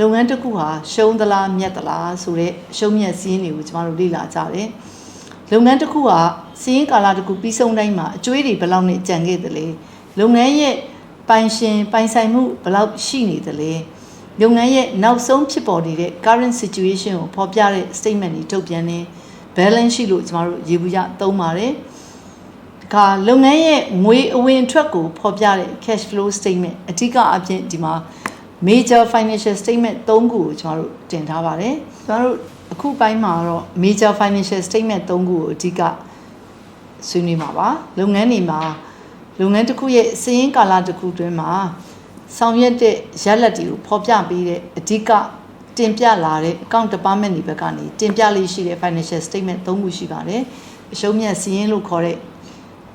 လုပ်ငန်းတစ်ခုဟာရှုံးသလားမြတ်သလားဆိုတဲ့ရှုံးမြတ်စည်းရင်းတွေကိုကျမတို့လေ့လာကြတယ်လုပ်ငန်းတစ်ခုဟာစီးရင်ကာလတစ်ခုပြီးဆုံးတိုင်းမှာအကျွေးတွေဘယ်လောက်နဲ့ကြံခဲ့သလဲလုပ်ငန်းရဲ့ပိုင်ရှင်ပိုင်ဆိုင်မှုဘယ်လောက်ရှိနေသလဲလုပ်ငန်းရဲ့နောက်ဆုံးဖြစ်ပေါ်နေတဲ့ current situation ကိုဖော်ပြတဲ့ statement တွေထုတ်ပြန်နေ balance sheet လို့ကျမတို့ရေဘူးရသုံးပါတယ်။ဒါလုပ်ငန်းရဲ့ငွေအဝင်အထွက်ကိုဖော်ပြတဲ့ cash flow statement အဓိကအပြင်ဒီမှာ major financial statement ၃ခုကိုကျွန်တော်တို့တင်ထားပါတယ်။ကျွန်တော်တို့အခုပိုင်းမှာတော့ major financial statement ၃ခုကိုအဓိကဆွေးနွေးမှာပါ။လုပ်ငန်းတွေမှာလုပ်ငန်းတစ်ခုရဲ့စည်ရင်းကာလတစ်ခုတွင်းမှာဆောင်ရွက်တဲ့ရလဒ်တွေကိုဖော်ပြပေးတဲ့အဓိကတင်ပြလာတဲ့ account department တွေဘက်ကနေတင်ပြလေးရှိတဲ့ financial statement ၃ခုရှိပါတယ်။အရှုံးမြတ်စည်ရင်းလို့ခေါ်တဲ့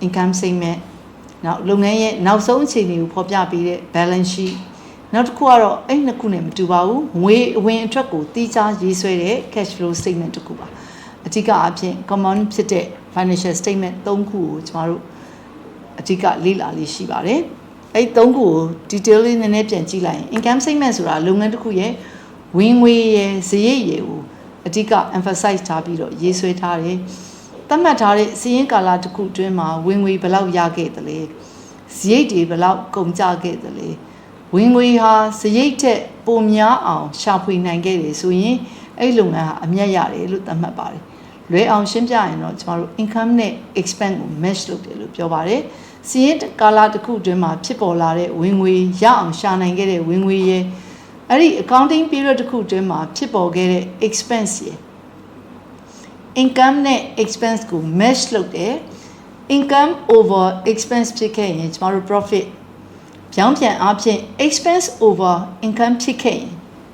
income statement နောက်လုပ်ငန်းရဲ့နောက်ဆုံးအခြေအနေကိုဖော်ပြပေးတဲ့ balance sheet နောက်တစ်ခုကတော့အဲ့နှစ်ခုနဲ့မတူပါဘူးငွေအဝင်အထွက်ကိုတိကျရေးဆွဲတဲ့ cash flow statement တစ်ခုပါအဓိကအဖြစ် common ဖြစ်တဲ့ financial statement ၃ခုကိုကျမတို့အဓိကလေ့လာလေးရှိပါတယ်အဲ့၃ခုကို detail လေးနည်းနည်းပြန်ကြည့်လိုက်ရင် income statement ဆိုတာလုပ်ငန်းတစ်ခုရဲ့ဝင်ငွေရဲ့ဇရိတ်ရည်ကိုအဓိက emphasize ထားပြီးတော့ရေးဆွဲထားတယ်သတ်မှတ်ထားတဲ့စီးရင်ကာလတစ်ခုအတွင်းမှာဝင်ငွေဘယ်လောက်ရခဲ့သလဲဇရိတ်တွေဘယ်လောက်ကုန်ကျခဲ့သလဲ ဝင်ငွေဟာစရိတ်ထက်ပိုများအောင်ရှာဖွေနိုင်ခဲ့တယ်ဆိုရင်အဲ့လုပ်ငန်းဟာအမြတ်ရတယ်လို့သတ်မှတ်ပါတယ်လွယ်အောင်ရှင်းပြရင်တော့ကျမတို့ income နဲ့ expense ကို match လုပ်တယ်လို့ပြောပါတယ်စီးရင်ကာလတစ်ခုအတွင်းမှာဖြစ်ပေါ်လာတဲ့ဝင်ငွေရအောင်ရှာနိုင်ခဲ့တဲ့ဝင်ငွေရဲ့အဲ့ဒီ accounting period တစ်ခုအတွင်းမှာဖြစ်ပေါ်ခဲ့တဲ့ expense ရဲ့ income နဲ့ expense ကို match လုပ်တယ် income over expense ဖြစ်ခဲ့ရင်ကျမတို့ profit ပြောင်းပြန်အားဖြင့် expense over income ဖြစ်ခဲ့ရင်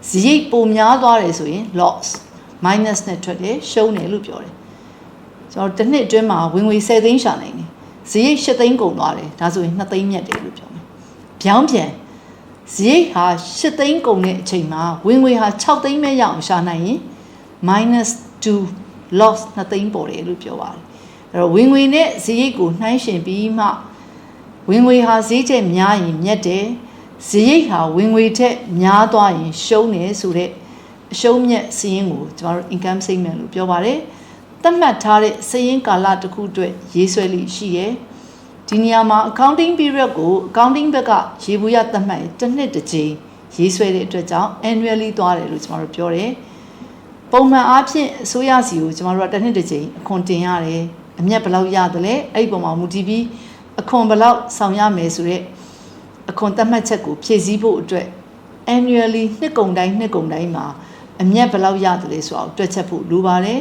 ဇရိတ်ပိုများသွားတယ်ဆိုရင် loss minus နဲ့ထွက်တယ်ရှုံးတယ်လို့ပြောတယ်ကျွန်တော်တစ်နှစ်အတွင်းမှာဝင်ငွေ10သိန်းရှာနိုင်တယ်ဇရိတ်10သိန်းကုန်သွားတယ်ဒါဆိုရင်2သိန်းမြတ်တယ်လို့ပြောမယ်ပြောင်းပြန်ဇရိတ်ဟာ10သိန်းကုန်တဲ့အချိန်မှာဝင်ငွေဟာ6သိန်းပဲရအောင်ရှာနိုင်ရင် minus 2 loss 2သိန်းပေါ်တယ်လို့ပြောပါတယ်အဲ့တော့ဝင်ငွေနဲ့ဇရိတ်ကိုနှိုင်းယှဉ်ပြီးမှ ဝင်ငွေဟာဈေးကျက်များရင်မြတ်တယ်ဈေးရိတ်ဟာဝင်ငွေထက်များသွားရင်ရှုံးတယ်ဆိုတဲ့အရှုံးမြတ်စည်ရင်းကိုကျွန်တော်တို့ income statement လို့ပြောပါတယ်သတ်မှတ်ထားတဲ့စည်ရင်းကာလတစ်ခုအတွက်ရေးဆွဲလိရှိတယ်ဒီနေရာမှာ accounting period ကို accounting ဘက်ကရေဘူးရသတ်မှတ်ရင်တစ်နှစ်တစ်ကြိမ်ရေးဆွဲတဲ့အတွက်ကြောင့် annually သွားတယ်လို့ကျွန်တော်တို့ပြောတယ်ပုံမှန်အားဖြင့်အစိုးရစီကိုကျွန်တော်တို့ကတစ်နှစ်တစ်ကြိမ်အခွန်တင်ရတယ်အမျက်ဘယ်လောက်ရတယ်လဲအဲ့ဒီပုံမှာမူတည်ပြီး အခွန်ဘယ်လောက်ဆောင်ရမယ်ဆိုတော့အခွန်သတ်မှတ်ချက်ကိုဖြည့်ဆည်းဖို့အတွက် annually နှစ်ကုန်တိုင်းနှစ်ကုန်တိုင်းမှာအမျက်ဘယ်လောက်ရတယ်လဲဆိုတော့တွက်ချက်ဖို့လိုပါတယ်